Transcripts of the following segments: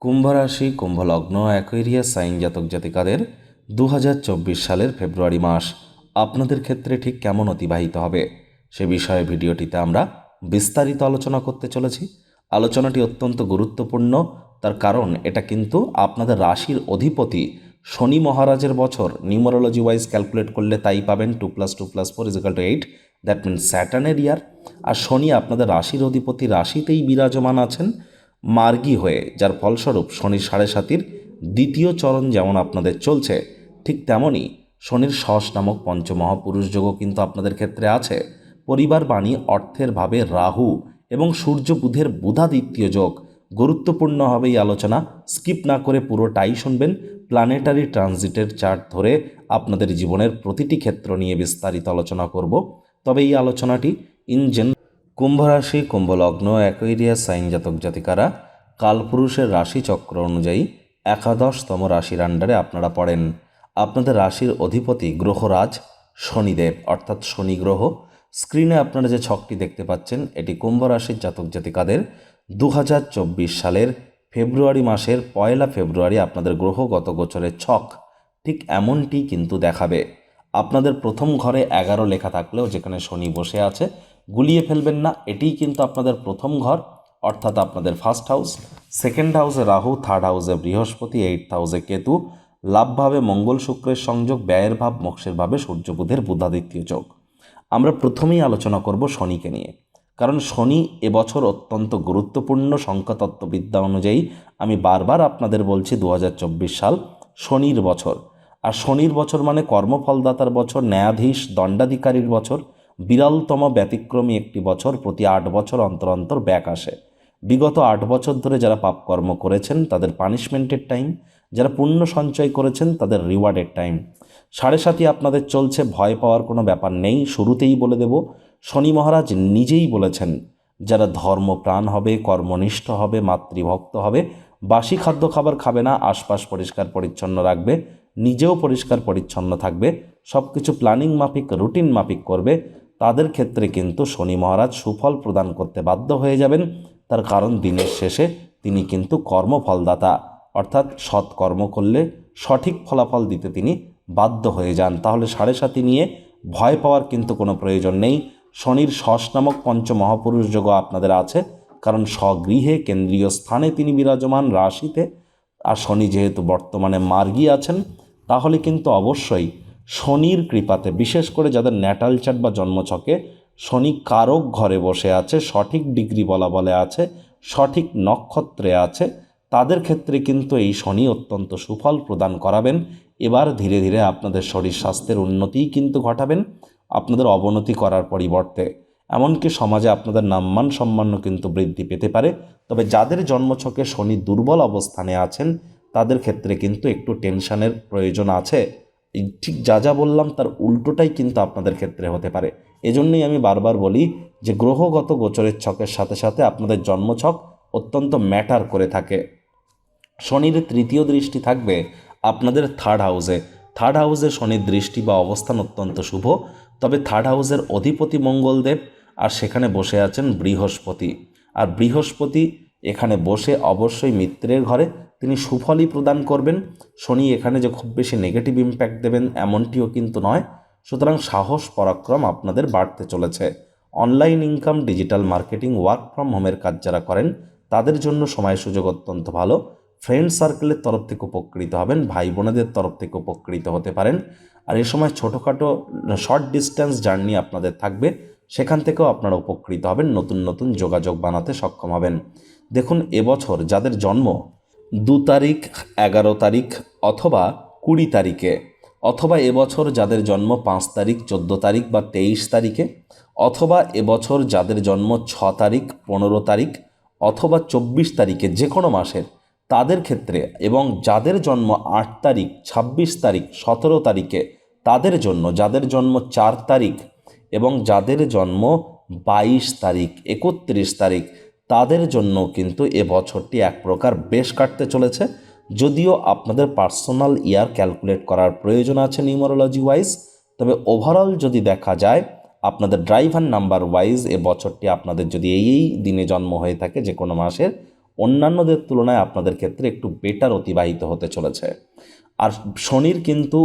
কুম্ভ রাশি কুম্ভ লগ্ন Aquarius sign জাতক জাতিকাদের দু হাজার চব্বিশ সালের ফেব্রুয়ারি মাস। আপনাদের ক্ষেত্রে ঠিক কেমন অতিবাহিত হবে? সে বিষয়ে ভিডিওটিতে আমরা বিস্তারিত আলোচনা করতে চলেছি। আলোচনাটি অত্যন্ত গুরুত্বপূর্ণ। তার কারণ, এটা কিন্তু আপনাদের রাশির অধিপতি শনি মহারাজের বছর। নিউমারোলজি ওয়াইজ ক্যালকুলেট করলে তাই পাবেন two plus two plus four is equal to eight. That means স্যাটার্নের year. আর শনি আপনাদের রাশির অধিপতি রাশিতেই বিরাজমান আছেন। মার্গী হয়ে, যার ফলস্বরূপ শনি সাড়ে সাতির দ্বিতীয় চরণ যেমন আপনাদের চলছে, ঠিক তেমনই শনির সস নামক পঞ্চমহাপুরুষ যোগও কিন্তু আপনাদের ক্ষেত্রে আছে। পরিবার বাণী অর্থের ভাবে রাহু এবং সূর্য বুধের বুধাদিত্য যোগ গুরুত্বপূর্ণ হবে এই আলোচনা। স্কিপ না করে পুরোটাই শুনবেন। প্ল্যানেটারি ট্রানজিটের চার্ট ধরে আপনাদের জীবনের প্রতিটি ক্ষেত্র নিয়ে বিস্তারিত আলোচনা করব। তবে এই আলোচনাটি ইন জেন কুম্ভ রাশি কুম্ভ লগ্ন অ্যাকোয়ারিয়াস সাইন জাতক জাতিকারা কালপুরুষের রাশি চক্র অনুযায়ী একাদশতম রাশির আন্ডারে আপনারা পড়েন। আপনাদের রাশির অধিপতি গ্রহরাজ শনিদেব, অর্থাৎ শনি গ্রহ। স্ক্রিনে আপনারা যে ছকটি দেখতে পাচ্ছেন, এটি কুম্ভ রাশির জাতক জাতিকাদের দু হাজার চব্বিশ সালের ফেব্রুয়ারি মাসের পয়লা ফেব্রুয়ারি আপনাদের গ্রহগত গোচরের ছক। ঠিক এমনটি কিন্তু দেখাবে। আপনাদের প্রথম ঘরে এগারো লেখা থাকলেও যেখানে শনি বসে আছে গুলিয়ে ফেলবেন না, এটিই কিন্তু আপনাদের প্রথম ঘর, অর্থাৎ আপনাদের ফার্স্ট হাউস সেকেন্ড হাউসে রাহু থার্ড হাউসে বৃহস্পতি এইট হাউসে কেতু। লাভভাবে মঙ্গল শুক্রের সংযোগ, ব্যয়ের ভাব, মোক্ষের ভাবে সূর্য বুধের বুধাদিত্য যোগ। আমরা প্রথমেই আলোচনা করব শনিকে নিয়ে। কারণ শনি এবছর অত্যন্ত গুরুত্বপূর্ণ সংখ্যাতত্ত্ববিদ্যা অনুযায়ী আমি বারবার আপনাদের বলছি দু হাজার চব্বিশ সাল শনির বছর। আর শনির বছর মানে কর্মফলদাতার বছর, ন্যায়াধীশ, দণ্ডাধিকারীর বছর। বিরলতম ব্যতিক্রমী একটি বছর প্রতি আট বছর অন্তর অন্তর ব্যাক আসে। বিগত আট বছর ধরে যারা পাপকর্ম করেছেন, তাদের পানিশমেন্টের টাইম যারা পুণ্য সঞ্চয় করেছেন, তাদের রিওয়ার্ডের টাইম সাড়ে সাথে আপনাদের চলছে, ভয় পাওয়ার কোনো ব্যাপার নেই, শুরুতেই বলে দেব, শনি মহারাজ নিজেই বলেছেন, যারা ধর্মপ্রাণ হবে, কর্মনিষ্ঠ হবে, মাতৃভক্ত হবে, বাসি খাদ্য খাবার খাবে না, আশপাশ পরিষ্কার পরিচ্ছন্ন রাখবে, নিজেও পরিষ্কার পরিচ্ছন্ন থাকবে সব কিছু প্ল্যানিং মাফিক রুটিন মাফিক করবে তাদের ক্ষেত্রে কিন্তু শনি মহারাজ সুফল প্রদান করতে বাধ্য হয়ে যাবেন। তার কারণ দিনের শেষে তিনি কিন্তু কর্মফলদাতা, অর্থাৎ সৎ কর্ম করলে সঠিক ফলাফল দিতে তিনি বাধ্য হয়ে যান। তাহলে সাড়ে সাতি নিয়ে ভয় পাওয়ার কিন্তু কোনো প্রয়োজন নেই। শনির শস নামক পঞ্চমহাপুরুষ যোগ আপনাদের আছে, কারণ স্বগৃহে কেন্দ্রীয় স্থানে তিনি বিরাজমান রাশিতে। আর শনি যেহেতু বর্তমানে মার্গী আছেন, তাহলে কিন্তু অবশ্যই শনির কৃপাতে, বিশেষ করে যাদের ন্যাটাল চার্ট বা জন্মছকে শনি কারক ঘরে বসে আছে, সঠিক ডিগ্রি বলা বলে আছে, সঠিক নক্ষত্রে আছে, তাদের ক্ষেত্রে কিন্তু এই শনি অত্যন্ত সুফল প্রদান করাবেন। এবার ধীরে ধীরে আপনাদের শরীর স্বাস্থ্যের উন্নতিই কিন্তু ঘটাবেন, আপনাদের অবনতি করার পরিবর্তে। এমনকি সমাজে আপনাদের নামমান সম্মানও কিন্তু বৃদ্ধি পেতে পারে। তবে যাদের জন্মছকে শনি দুর্বল অবস্থানে আছেন, তাদের ক্ষেত্রে কিন্তু একটু টেনশনের প্রয়োজন আছে। এই ঠিক যা যা বললাম তার উল্টোটাই কিন্তু আপনাদের ক্ষেত্রে হতে পারে। এজন্যই আমি বারবার বলি যে গ্রহগত গোচরের ছকের সাথে সাথে আপনাদের জন্মছক অত্যন্ত ম্যাটার করে থাকে। শনির তৃতীয় দৃষ্টি থাকবে আপনাদের থার্ড হাউসে। থার্ড হাউসে শনির দৃষ্টি বা অবস্থান অত্যন্ত শুভ। তবে থার্ড হাউসের অধিপতি মঙ্গলদেব আর সেখানে বসে আছেন বৃহস্পতি। আর বৃহস্পতি এখানে বসে অবশ্যই মিত্রের ঘরে তিনি সুফলই প্রদান করবেন। শনি এখানে যে খুব বেশি নেগেটিভ ইম্প্যাক্ট দেবেন এমনটিও কিন্তু নয়। সুতরাং সাহস, পরাক্রম আপনাদের বাড়তে চলেছে। Online income digital marketing work from হোমের কাজ যারা করেন, তাদের জন্য সময় সুযোগ অত্যন্ত ভালো। ফ্রেন্ড সার্কেলের তরফ থেকে উপকৃত হবেন ভাই বোনেদের তরফ থেকে উপকৃত হতে পারেন। আর এ সময় ছোটোখাটো শর্ট ডিস্ট্যান্স জার্নি আপনাদের থাকবে। সেখান থেকেও আপনারা উপকৃত হবেন, নতুন নতুন যোগাযোগ বানাতে সক্ষম হবেন। দেখুন এবছর যাদের জন্ম দু তারিখ, এগারো তারিখ অথবা কুড়ি তারিখে, অথবা এবছর যাদের জন্ম পাঁচ তারিখ, চোদ্দ তারিখ বা তেইশ তারিখে, অথবা এবছর যাদের জন্ম ছ তারিখ, পনেরো তারিখ অথবা চব্বিশ তারিখে যে কোনো মাসের, তাদের ক্ষেত্রে এবং যাদের জন্ম আট তারিখ, ছাব্বিশ তারিখ, সতেরো তারিখে, তাদের জন্য যাদের জন্ম চার তারিখ এবং যাদের জন্ম বাইশ তারিখ, একত্রিশ তারিখ তাদের জন্য কিন্তু এ বছরটি এক প্রকার বেশ কাটতে চলেছে। যদিও আপনাদের পার্সোনাল ইয়ার ক্যালকুলেট করার প্রয়োজন আছে নিউমারোলজি ওয়াইজ, তবে ওভারঅল যদি দেখা যায়, আপনাদের ড্রাইভার নাম্বার ওয়াইজ এ বছরটি আপনাদের যদি এই এই দিনে জন্ম হয়ে থাকে যে কোনো মাসের, অন্যান্যদের তুলনায় আপনাদের ক্ষেত্রে একটু বেটার অতিবাহিত হতে চলেছে। আর শনির কিন্তু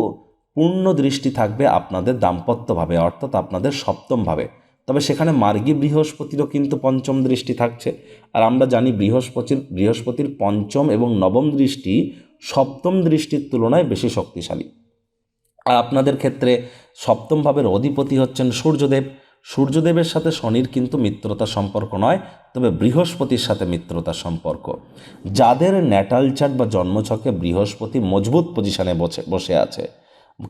পূর্ণ দৃষ্টি থাকবে আপনাদের দাম্পত্যভাবে, অর্থাৎ আপনাদের সপ্তমভাবে। তবে সেখানে মার্গী বৃহস্পতিরও কিন্তু পঞ্চম দৃষ্টি থাকছে। আর আমরা জানি বৃহস্পতির বৃহস্পতির পঞ্চম এবং নবম দৃষ্টি সপ্তম দৃষ্টির তুলনায় বেশি শক্তিশালী। আর আপনাদের ক্ষেত্রে সপ্তম ভাবের অধিপতি হচ্ছেন সূর্যদেব। সূর্যদেবের সাথে শনির কিন্তু মিত্রতা সম্পর্ক নয়, তবে বৃহস্পতির সাথে মিত্রতা সম্পর্ক। যাদের ন্যাটাল চার্ট বা জন্মছকে বৃহস্পতি মজবুত পজিশনে বসে বসে আছে,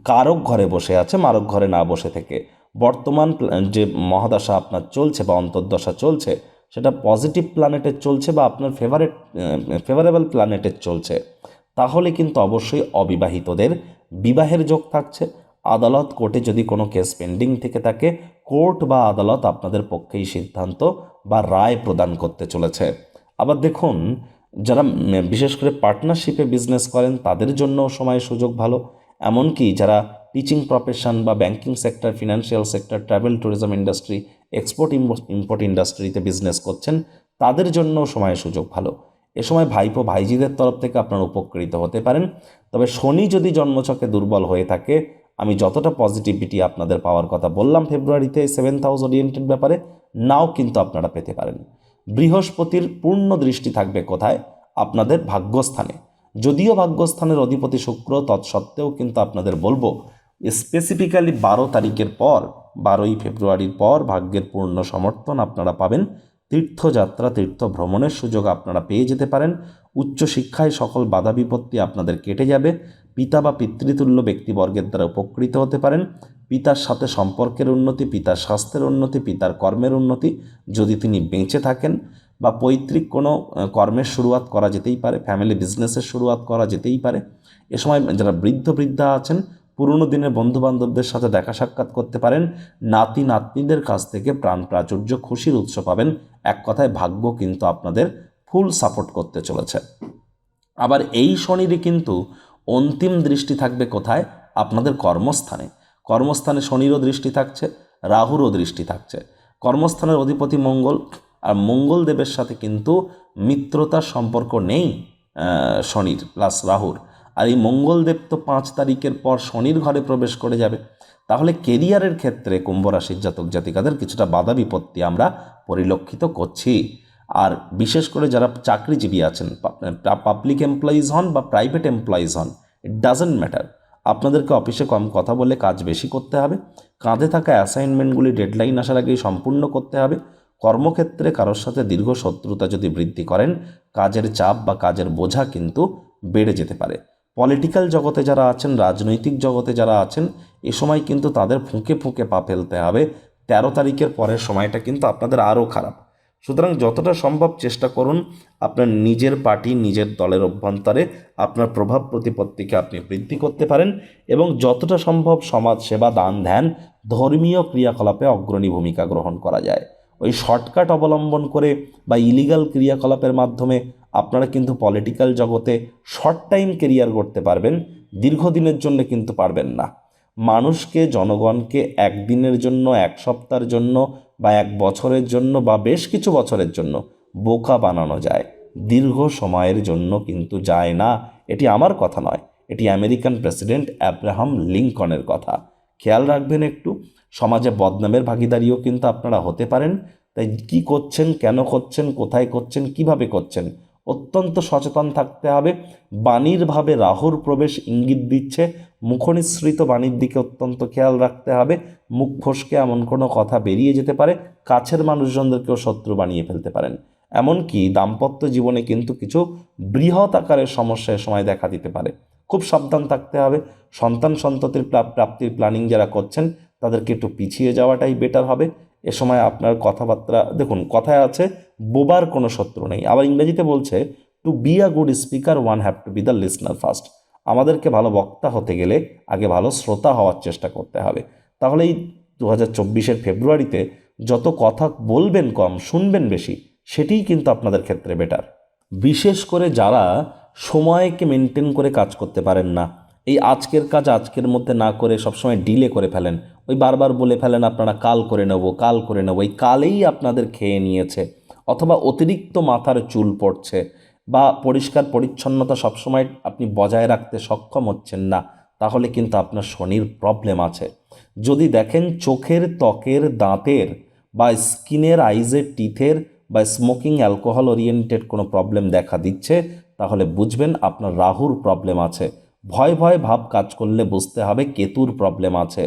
কারক ঘরে বসে আছে, মারক ঘরে না বসে থেকে। বর্তমান যে মহাদশা আপনার চলছে বা অন্তর্দশা চলছে, সেটা পজিটিভ প্ল্যানেটের চলছে বা আপনার ফেভারেট ফেভারেবল প্ল্যানেটের চলছে, তাহলে কিন্তু অবশ্যই অবিবাহিতদের বিবাহের যোগ থাকছে। আদালত কোর্টে যদি কোনো কেস পেন্ডিং থেকে থাকে, কোর্ট বা আদালত আপনাদের পক্ষেই সিদ্ধান্ত বা রায় প্রদান করতে চলেছে। আবার দেখুন, যারা বিশেষ করে পার্টনারশিপে বিজনেস করেন, তাদের জন্য সময় সুযোগ ভালো। এমনকি যারা টিচিং প্রফেশন বা banking sector financial sector travel tourism industry export import ইন্ডাস্ট্রিতে বিজনেস করছেন, তাদের জন্য সময় সুযোগ ভালো। এ সময় ভাইপো ভাইজিদের তরফ থেকে আপনারা উপকৃত হতে পারেন। তবে শনি যদি জন্মছকে দুর্বল হয়ে থাকে, আমি যতটা পজিটিভিটি আপনাদের পাওয়ার কথা বললাম ফেব্রুয়ারিতে সেভেন হাউস ওরিয়েন্টেড ব্যাপারে, নাও কিন্তু আপনারা পেতে পারেন। বৃহস্পতির পূর্ণ দৃষ্টি থাকবে কোথায়? আপনাদের ভাগ্যস্থানে। যদিও ভাগ্যস্থানের অধিপতি শুক্র, তৎসত্ত্বেও কিন্তু আপনাদের বলব স্পেসিফিক্যালি বারো তারিখের পর, বারোই ফেব্রুয়ারির পর ভাগ্যের পূর্ণ সমর্থন আপনারা পাবেন। তীর্থযাত্রা তীর্থ ভ্রমণের সুযোগ আপনারা পেয়ে যেতে পারেন। উচ্চশিক্ষায় সকল বাধা বিপত্তি আপনাদের কেটে যাবে। পিতা বা পিতৃতুল্য ব্যক্তিবর্গের দ্বারা উপকৃত হতে পারেন। পিতার সাথে সম্পর্কের উন্নতি, পিতার স্বাস্থ্যের উন্নতি, পিতার কর্মের উন্নতি, যদি তিনি বেঁচে থাকেন। বা পৈতৃক কোনো কর্মের শুরুয়াত করা যেতেই পারে ফ্যামিলি বিজনেসের শুরুয়াত করা যেতেই পারে। এ সময় যারা বৃদ্ধ বৃদ্ধা আছেন, পুরনো দিনের বন্ধু বান্ধবদের সাথে দেখা সাক্ষাৎ করতে পারেন, নাতি নাতনিদের কাছ থেকে প্রাণ প্রাচুর্য খুশির উৎস পাবেন। এক কথায় ভাগ্য কিন্তু আপনাদের ফুল সাপোর্ট করতে চলেছে। আবার এই শনিরই কিন্তু অন্তিম দৃষ্টি থাকবে কোথায়? আপনাদের কর্মস্থানে। কর্মস্থানে শনিরও দৃষ্টি থাকছে, রাহুরও দৃষ্টি থাকছে। কর্মস্থানের অধিপতি মঙ্গল আর মঙ্গল দেবের সাথে কিন্তু মিত্রতার সম্পর্ক নেই শনির প্লাস রাহুর। আর এই মঙ্গলদেব তো পাঁচ তারিখের পর শনির ঘরে প্রবেশ করে যাবে। তাহলে কেরিয়ারের ক্ষেত্রে কুম্ভ রাশির জাতক জাতিকাদের কিছুটা বাধা বিপত্তি আমরা পরিলক্ষিত করছি। আর বিশেষ করে যারা চাকরিজীবী আছেন পাবলিক এমপ্লয়িজ হন বা প্রাইভেট এমপ্লয়িজ হন ইট ডাজেন্ট ম্যাটার আপনাদেরকে অফিসে কম কথা বলে কাজ বেশি করতে হবে। কাঁধে থাকা অ্যাসাইনমেন্টগুলি ডেডলাইন আসার আগেই সম্পূর্ণ করতে হবে। কর্মক্ষেত্রে কারোর সাথে দীর্ঘ শত্রুতা যদি বৃদ্ধি করেন, কাজের চাপ বা কাজের বোঝা কিন্তু বেড়ে যেতে পারে। পলিটিক্যাল জগতে যারা আছেন, রাজনৈতিক জগতে যারা আছেন, এ সময় কিন্তু তাদের ফুঁকে ফুঁকে পা ফেলতে হবে। তেরো তারিখের পরের সময়টা কিন্তু আপনাদের আরও খারাপ। সুতরাং যতটা সম্ভব চেষ্টা করুন আপনার নিজের পার্টি, নিজের দলের অভ্যন্তরে আপনার প্রভাব প্রতিপত্তিকে আপনি বৃদ্ধি করতে পারেন এবং যতটা সম্ভব সমাজ সেবা দান, ধ্যান, ধর্মীয় ক্রিয়াকলাপে অগ্রণী ভূমিকা গ্রহণ করা যায়। ওই শর্টকাট অবলম্বন করে বা ইলিগাল ক্রিয়াকলাপের মাধ্যমে আপনারা কিন্তু পলিটিক্যাল জগতে শর্ট টাইম কেরিয়ার করতে পারবেন, দীর্ঘদিনের জন্য কিন্তু পারবেন না। মানুষকে, জনগণকে একদিনের জন্য, এক সপ্তাহের জন্য বা এক বছরের জন্য বা বেশ কিছু বছরের জন্য বোকা বানানো যায়। দীর্ঘ সময়ের জন্য কিন্তু যায় না। এটি আমার কথা নয়, এটি আমেরিকান প্রেসিডেন্ট অ্যাব্রাহাম লিঙ্কনের কথা। খেয়াল রাখবেন একটু সমাজে বদনামের ভাগিদারিও কিন্তু আপনারা হতে পারেন। তাই কি করছেন, কেন করছেন, কোথায় করছেন, কীভাবে করছেন, অত্যন্ত সচেতন থাকতে হবে। বাণীর ভাবে রাহুর প্রবেশ ইঙ্গিত দিচ্ছে। মুখনিসৃত বাণীর দিকে অত্যন্ত খেয়াল রাখতে হবে। মুখ ফসকে এমন কোনো কথা বেরিয়ে যেতে পারে, কাছের মানুষজনদেরকেও শত্রু বানিয়ে ফেলতে পারেন। এমনকি দাম্পত্য জীবনে কিন্তু কিছু বৃহৎ আকারের সমস্যা এ সময় দেখা দিতে পারে। খুব সাবধান থাকতে হবে। সন্তান সন্ততির প্রাপ্তির প্ল্যানিং যারা করছেন তাদেরকে একটু পিছিয়ে যাওয়াটাই বেটার হবে। এ সময় আপনার কথাবার্তা, দেখুন, কথায় আছে, বোবার কোনো শত্রু নেই। আবার ইংরেজিতে বলছে to be a good speaker one have to be the listener first আমাদেরকে ভালো বক্তা হতে গেলে আগে ভালো শ্রোতা হওয়ার চেষ্টা করতে হবে। তাহলেই দু হাজার চব্বিশের ফেব্রুয়ারিতে যত কথা বলবেন কম, শুনবেন বেশি, সেটিই কিন্তু আপনাদের ক্ষেত্রে বেটার বিশেষ করে যারা সময়কে মেনটেন করে কাজ করতে পারেন না এই আজকের কাজ আজকের মধ্যে না করে সবসময় ডিলে করে ফেলেন। ওই বারবার বলে ফেলেন, আপনারা কাল করে নেব, কাল করে নেব। এই কালেই আপনাদের খেয়ে নিয়েছে অথবা অতিরিক্ত মাথার চুল পড়ছে বা পরিষ্কার পরিচ্ছন্নতা সবসময় আপনি বজায় রাখতে সক্ষম হচ্ছেন না, তাহলে কিন্তু আপনার শনির প্রবলেম আছে। যদি দেখেন চোখের ত্বকের দাঁতের বা স্কিনের আইজের টিথের বা স্মোকিং অ্যালকোহল ওরিয়েন্টেড কোনো প্রবলেম দেখা দিচ্ছে, তাহলে বুঝবেন আপনার রাহুর প্রবলেম আছে। ভয় ভয় ভাব কাজ করলে বুঝতে হবে কেতুর প্রবলেম আছে।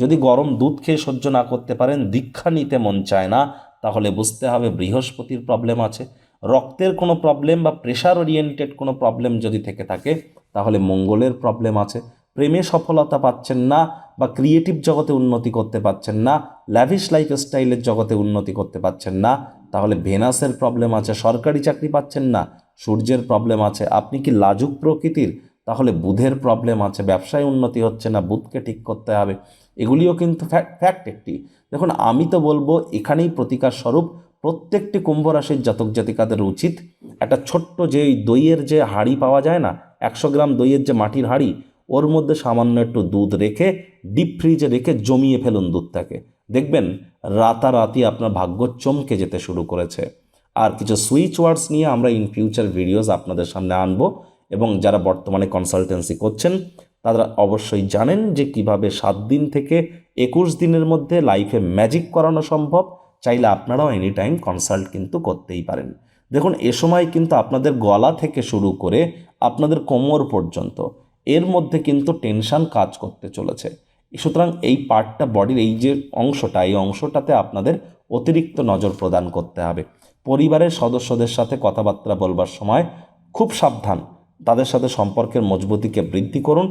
যদি গরম দুধ খেয়ে সহ্য না করতে পারেন, দীক্ষা নিতে মন চায় না, তাহলে বুঝতে হবে বৃহস্পতির প্রবলেম আছে। রক্তের কোনো প্রবলেম বা প্রেশার ওরিয়েন্টেড কোনো প্রবলেম যদি থেকে থাকে, তাহলে মঙ্গলের প্রবলেম আছে। প্রেমে সফলতা পাচ্ছেন না বা ক্রিয়েটিভ জগতে উন্নতি করতে পারছেন না ল্যাভিশ লাইফস্টাইলের জগতে উন্নতি করতে পারছেন না, তাহলে ভেনাসের প্রবলেম আছে, সরকারি চাকরি পাচ্ছেন না, সূর্যের প্রবলেম আছে। আপনি কি লাজুক প্রকৃতির? তাহলে বুধের প্রবলেম আছে, ব্যবসায় উন্নতি হচ্ছে না, বুধকে ঠিক করতে হবে। এগুলিও কিন্তু ফ্যাক্ট একটি। দেখুন, আমি তো বলব, এখানেই প্রতিকার স্বরূপ, প্রত্যেকটি কুম্ভ রাশির জাতক জাতিকাদের উচিত একটা ছোট্ট যে দইয়ের যে হাঁড়ি পাওয়া যায় না, একশো গ্রাম দইয়ের যে মাটির হাঁড়ি, ওর মধ্যে সামান্য একটু দুধ রেখে ডিপ ফ্রিজে রেখে জমিয়ে ফেলুন দুধটাকে। দেখবেন, রাতারাতি আপনার ভাগ্য চমকে যেতে শুরু করেছে। আর কিছু সুইচ ওয়ার্ডস নিয়ে আমরা ইন ফিউচার ভিডিওস আপনাদের সামনে আনব। এবং যারা বর্তমানে কনসালটেন্সি করছেন, তারা অবশ্যই জানেন যে কীভাবে সাত দিন থেকে একুশ দিনের মধ্যে লাইফে ম্যাজিক করানো সম্ভব। চাইলে আপনারাও এনি টাইম কনসাল্ট কিন্তু করতেই পারেন। দেখুন, এ সময় কিন্তু আপনাদের গলা থেকে শুরু করে আপনাদের কোমর পর্যন্ত এর মধ্যে কিন্তু টেনশান কাজ করতে চলেছে। সুতরাং এই পার্টটা বডির এই যে অংশটা, এই অংশটাতে আপনাদের অতিরিক্ত নজর প্রদান করতে হবে। পরিবারের সদস্যদের সাথে কথাবার্তা বলবার সময় খুব সাবধান। তাদের সাথে সম্পর্কের মজবুতিকে বৃদ্ধি করুন।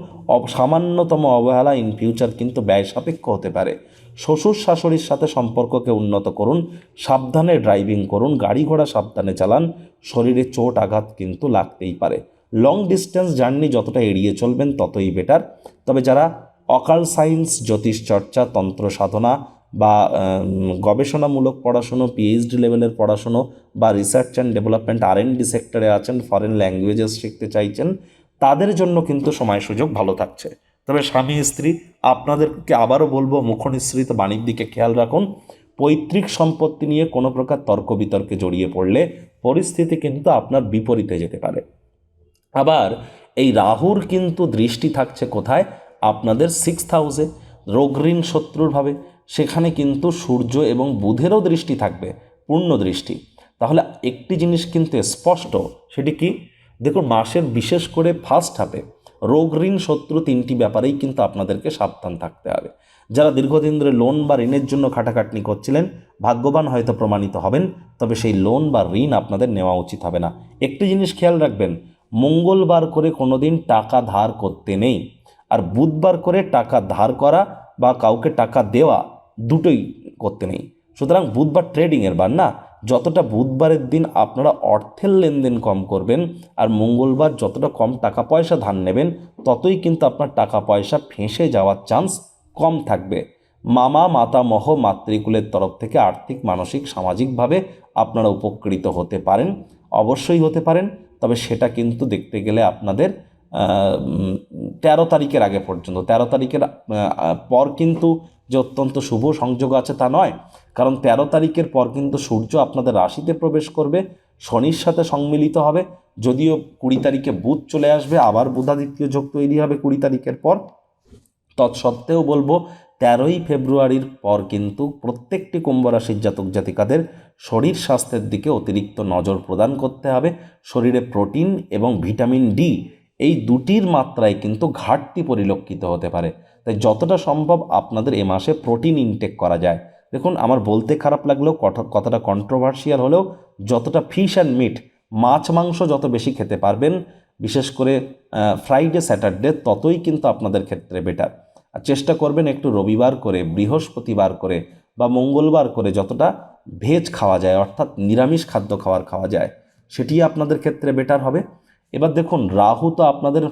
সামান্যতম অবহেলা ইন ফিউচার কিন্তু ব্যয় সাপেক্ষ হতে পারে। শ্বশুর শাশুড়ির সাথে সম্পর্ককে উন্নত করুন। সাবধানে ড্রাইভিং করুন। গাড়ি ঘোড়া সাবধানে চালান। শরীরে চোট আঘাত কিন্তু লাগতেই পারে। লং ডিস্টেন্স জার্নি যতটা এড়িয়ে চলবেন ততই বেটার তবে যারা অকাল সায়েন্স জ্যোতিষ চর্চা, তন্ত্র সাধনা বা গবেষণামূলক পড়াশুনো পিএইচডি লেভেলের পড়াশুনো বা research and development R D সেক্টরে আছেন ফরেন ল্যাঙ্গুয়েজেস শিখতে চাইছেন, তাদের জন্য কিন্তু সময় সুযোগ ভালো থাকছে। তবে স্বামী, স্ত্রী, আপনাদেরকে আবারও বলব, মুখনিসৃত বাণীর দিকে খেয়াল রাখুন। পৈতৃক সম্পত্তি নিয়ে কোনো প্রকার তর্ক বিতর্কে জড়িয়ে পড়লে পরিস্থিতি কিন্তু আপনার বিপরীতে যেতে পারে। আবার, এই রাহুর কিন্তু দৃষ্টি থাকছে কোথায়? আপনাদের সিক্স হাউসে রোগঋণ শত্রুরভাবে সেখানে কিন্তু সূর্য এবং বুধেরও দৃষ্টি থাকবে, পূর্ণ দৃষ্টি। তাহলে একটি জিনিস কিন্তু স্পষ্ট, সেটি কি? দেখুন, মাসের বিশেষ করে ফার্স্ট হাফে রোগ ঋণ শত্রু তিনটি ব্যাপারেই কিন্তু আপনাদেরকে সাবধান থাকতে হবে। যারা দীর্ঘদিন ধরে লোন বা ঋণের জন্য খাটাখাটনি করছিলেন, ভাগ্যবান হয়তো প্রমাণিত হবেন, তবে সেই লোন বা ঋণ আপনাদের নেওয়া উচিত হবে না। একটি জিনিস খেয়াল রাখবেন, মঙ্গলবার করে কোনো দিন টাকা ধার করতে নেই। আর বুধবার করে টাকা ধার করা বা কাউকে টাকা দেওয়া দুটোই করতে নেই। সুতরাং বুধবার ট্রেডিংয়ের বার না, যতটা বুধবারের দিন আপনারা অর্থের লেনদেন কম করবেন আর মঙ্গলবার যতটা কম টাকা পয়সা ধার নেবেন, ততই কিন্তু আপনার টাকা পয়সা ফেঁসে যাওয়ার চান্স কম থাকবে। মামা, মাতামহ, মাতৃকুলের তরফ থেকে আর্থিক, মানসিক, সামাজিকভাবে আপনারা উপকৃত হতে পারেন, অবশ্যই হতে পারেন, তবে সেটা কিন্তু দেখতে গেলে আপনাদের তেরো তারিখের আগে পর্যন্ত, তেরো তারিখের পর কিন্তু যে অত্যন্ত শুভ সংযোগ আছে তা নয়। কারণ তেরো তারিখের পর কিন্তু সূর্য আপনাদের রাশিতে প্রবেশ করবে, শনির সাথে সংমিলিত হবে, যদিও কুড়ি তারিখে বুধ চলে আসবে, আবার বুধাদিত্য যোগ তৈরি হবে কুড়ি তারিখের পর। তৎসত্ত্বেও বলব, তেরোই ফেব্রুয়ারির পর কিন্তু প্রত্যেকটি কুম্ভ রাশির জাতক জাতিকাদের শরীর স্বাস্থ্যের দিকে অতিরিক্ত নজর প্রদান করতে হবে। শরীরে প্রোটিন এবং ভিটামিন ডি এই দুটির মাত্রায় কিন্তু ঘাটতি পরিলক্ষিত হতে পারে। তাই যতটা সম্ভব আপনাদের এ মাসে প্রোটিন ইনটেক করা যায়। দেখুন, আমার বলতে খারাপ লাগলেও কথাটা কন্ট্রোভার্সিয়াল হলেও যতটা ফিশ অ্যান্ড মিট মাছ, মাংস যত বেশি খেতে পারবেন, বিশেষ করে ফ্রাইডে স্যাটারডে ততই কিন্তু আপনাদের ক্ষেত্রে বেটার আর চেষ্টা করবেন একটু রবিবার করে, বৃহস্পতিবার করে বা মঙ্গলবার করে যতটা ভেজ খাওয়া যায়, অর্থাৎ নিরামিষ খাদ্য খাবার খাওয়া যায় সেটি আপনাদের ক্ষেত্রে বেটার হবে। এবার দেখুন, রাহু তো আপনাদের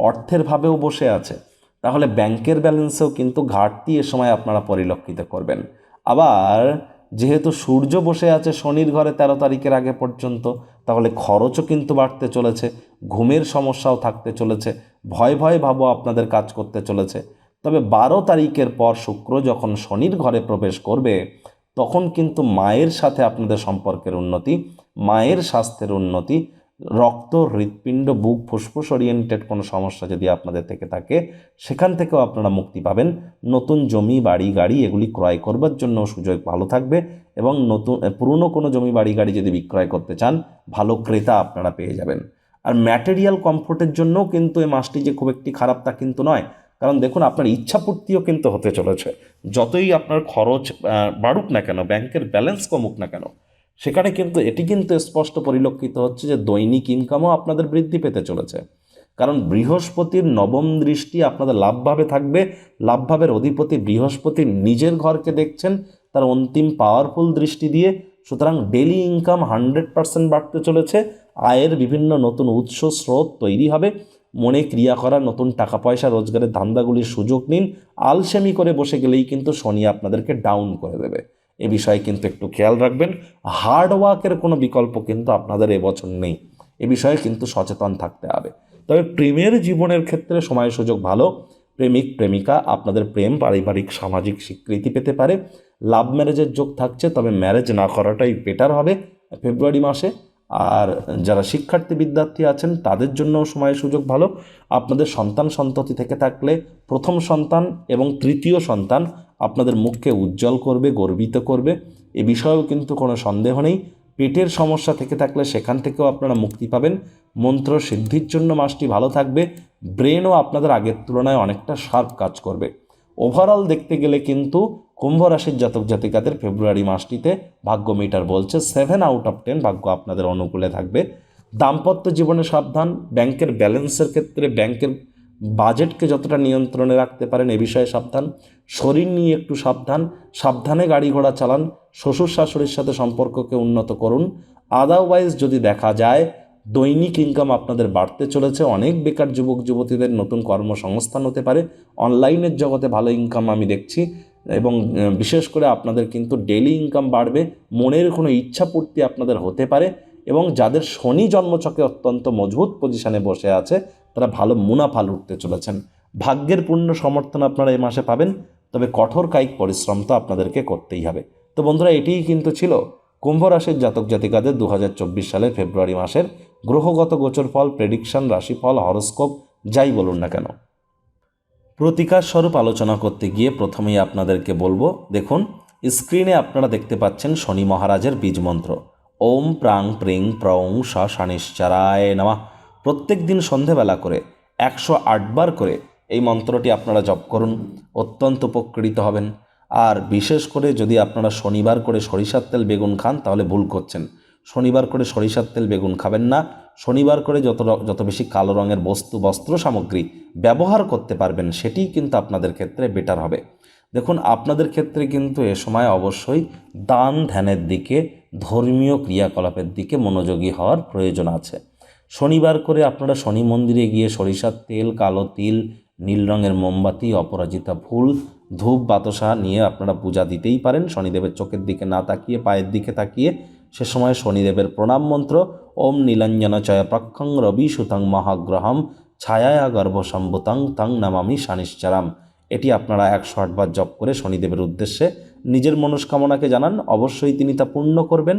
অর্থের ভাবেও বসে আছে। তাহলে ব্যাংকের ব্যালেন্সেও কিন্তু ঘাটতি এ সময় আপনারা পরিলক্ষিত করবেন। আবার যেহেতু সূর্য বসে আছে শনির ঘরে তেরো তারিখের আগে পর্যন্ত, তাহলে খরচও কিন্তু বাড়তে চলেছে, ঘুমের সমস্যাও থাকতে চলেছে, ভয় ভয় ভাবও আপনাদের কাজ করতে চলেছে। তবে বারো তারিখের পর শুক্র যখন শনির ঘরে প্রবেশ করবে, তখন কিন্তু মায়ের সাথে আপনাদের সম্পর্কের উন্নতি, মায়ের স্বাস্থ্যের উন্নতি রক্ত, হৃৎপিণ্ড, বুক ফুসফুস ওরিয়েন্টেড কোনো সমস্যা যদি আপনাদের থেকে থাকে, সেখান থেকেও আপনারা মুক্তি পাবেন। নতুন জমি, বাড়ি, গাড়ি এগুলি ক্রয় করবার জন্য সুযোগ ভালো থাকবে এবং নতুন পুরনো কোনো জমি, বাড়ি, গাড়ি যদি বিক্রয় করতে চান, ভালো ক্রেতা আপনারা পেয়ে যাবেন। আর ম্যাটেরিয়াল কমফোর্টের জন্যও কিন্তু এই মাসটি যে খুব একটি খারাপ তা কিন্তু নয়। কারণ দেখুন, আপনার ইচ্ছাপূর্তিও কিন্তু হতে চলেছে। যতই আপনার খরচ বাড়ুক না কেন ব্যাংকের ব্যালেন্স কমুক না কেন সেখানে কিন্তু এটি কিন্তু স্পষ্ট পরিলক্ষিত হচ্ছে যে দৈনিক ইনকামও আপনাদের বৃদ্ধি পেতে চলেছে। কারণ বৃহস্পতির নবম দৃষ্টি আপনাদের লাভভাবে থাকবে। লাভভাবের অধিপতি বৃহস্পতি নিজের ঘরকে দেখছেন, তার অন্তিম পাওয়ারফুল দৃষ্টি দিয়ে। সুতরাং ডেলি ইনকাম হান্ড্রেড পার্সেন্ট বাড়তে চলেছে। আয়ের বিভিন্ন নতুন উৎস, স্রোত তৈরি হবে। মনে ক্রিয়া করা, নতুন টাকা পয়সা, রোজগারের ধান্দাগুলির সুযোগ নিন। আলসেমি করে বসে গেলেই কিন্তু শনি আপনাদেরকে ডাউন করে দেবে। এ বিষয়ে কিন্তু একটু খেয়াল রাখবেন। হার্ড ওয়ার্কের কোনো বিকল্প কিন্তু আপনাদের এবছর নেই। এ বিষয়ে কিন্তু সচেতন থাকতে হবে। তবে প্রেমের জীবনের ক্ষেত্রে সময় সুযোগ ভালো। প্রেমিক, প্রেমিকা আপনাদের প্রেম, পারিবারিক, সামাজিক স্বীকৃতি পেতে পারে। লাভ ম্যারেজের যোগ থাকছে, তবে ম্যারেজ না করাটাই বেটার হবে ফেব্রুয়ারি মাসে। আর যারা শিক্ষার্থী বিদ্যার্থী আছেন, তাদের জন্য সময় সুযোগ ভালো। আপনাদের সন্তান সন্ততি থেকে থাকলে প্রথম সন্তান এবং তৃতীয় সন্তান আপনাদের মুখকে উজ্জ্বল করবে, গর্বিত করবে। এ বিষয়েও কিন্তু কোনো সন্দেহ নেই। পেটের সমস্যা থেকে থাকলে সেখান থেকেও আপনারা মুক্তি পাবেন। মন্ত্র সিদ্ধির জন্য মাসটি ভালো থাকবে। ব্রেনও আপনাদের আগের তুলনায় অনেকটা শার্প কাজ করবে। ওভারঅল দেখতে গেলে কিন্তু কুম্ভ রাশির জাতক জাতিকাদের ফেব্রুয়ারি মাসটিতে ভাগ্য মিটার বলছে। সেভেন আউট অফ টেন ভাগ্য আপনাদের অনুকূলে থাকবে। দাম্পত্য জীবনে সাবধান। ব্যাংকের ব্যালেন্সের ক্ষেত্রে ব্যাংকের বাজেটকে যতটা নিয়ন্ত্রণে রাখতে পারেন এ বিষয়ে সাবধান। শরীর নিয়ে একটু সাবধান। সাবধানে গাড়ি ঘোড়া চালান। শ্বশুর শাশুড়ির সাথে সম্পর্ককে উন্নত করুন। আদারওয়াইজ যদি দেখা যায়, দৈনিক ইনকাম আপনাদের বাড়তে চলেছে। অনেক বেকার যুবক, যুবতীদের নতুন কর্মসংস্থান হতে পারে। অনলাইনের জগতে ভালো ইনকাম আমি দেখছি। এবং বিশেষ করে আপনাদের কিন্তু ডেলি ইনকাম বাড়বে। মনের কোনো ইচ্ছা পূর্তি আপনাদের হতে পারে। এবং যাদের শনি জন্মছকে অত্যন্ত মজবুত পজিশনে বসে আছে তারা ভালো মুনাফা লুটতে চলেছেন। ভাগ্যের পূর্ণ সমর্থন আপনারা এই মাসে পাবেন, তবে কঠোর কায়িক পরিশ্রম তো আপনাদেরকে করতেই হবে। তো বন্ধুরা, এটিই কিন্তু ছিল কুম্ভ রাশির জাতক জাতিকাদের দু হাজার চব্বিশ সালের ফেব্রুয়ারি মাসের গ্রহগত গোচর ফল প্রেডিকশন রাশিফল হরস্কোপ যাই বলুন না কেন। প্রতিকার স্বরূপ আলোচনা করতে গিয়ে প্রথমেই আপনাদেরকে বলব, দেখুন স্ক্রিনে আপনারা দেখতে পাচ্ছেন শনি মহারাজের বীজ মন্ত্র। ওম প্রাং প্রিং প্রং স শানিশ্চারায় নামা। প্রত্যেক দিন সন্ধেবেলা করে একশো আটবার করে এই মন্ত্রটি আপনারা জপ করুন, অত্যন্ত উপকৃত হবেন। আর বিশেষ করে যদি আপনারা শনিবার করে সরিষার তেল বেগুন খান, তাহলে ভুল করছেন। শনিবার করে সরিষার তেল বেগুন খাবেন না। শনিবার করে যত যত বেশি কালো রঙের বস্তু, বস্ত্র সামগ্রী ব্যবহার করতে পারবেন সেটিই কিন্তু আপনাদের ক্ষেত্রে বেটার হবে। দেখুন, আপনাদের ক্ষেত্রে কিন্তু এ সময় অবশ্যই দান ধ্যানের দিকে, ধর্মীয় ক্রিয়াকলাপের দিকে মনোযোগী হওয়ার প্রয়োজন আছে। শনিবার করে আপনারা শনি মন্দিরে গিয়ে সরিষার তেল, কালো তিল, নীল রঙের মোমবাতি, অপরাজিতা ফুল, ধূপ, বাতাসা নিয়ে আপনারা পূজা দিতেই পারেন। শনিদেবের চোখের দিকে না তাকিয়ে, পায়ের দিকে তাকিয়ে সে সময় শনিদেবের প্রণাম মন্ত্র, ওম নীলাঞ্জন চয় প্রক্ষং রবি সুতং মহাগ্রহম ছায়া গর্ভসম্ভুতং তং নামামি শানিশ্চারাম এটি আপনারা একশো আটবার জপ করে শনিদেবের উদ্দেশ্যে নিজের মনস্কামনাকে জানান। অবশ্যই তিনি তা পূর্ণ করবেন।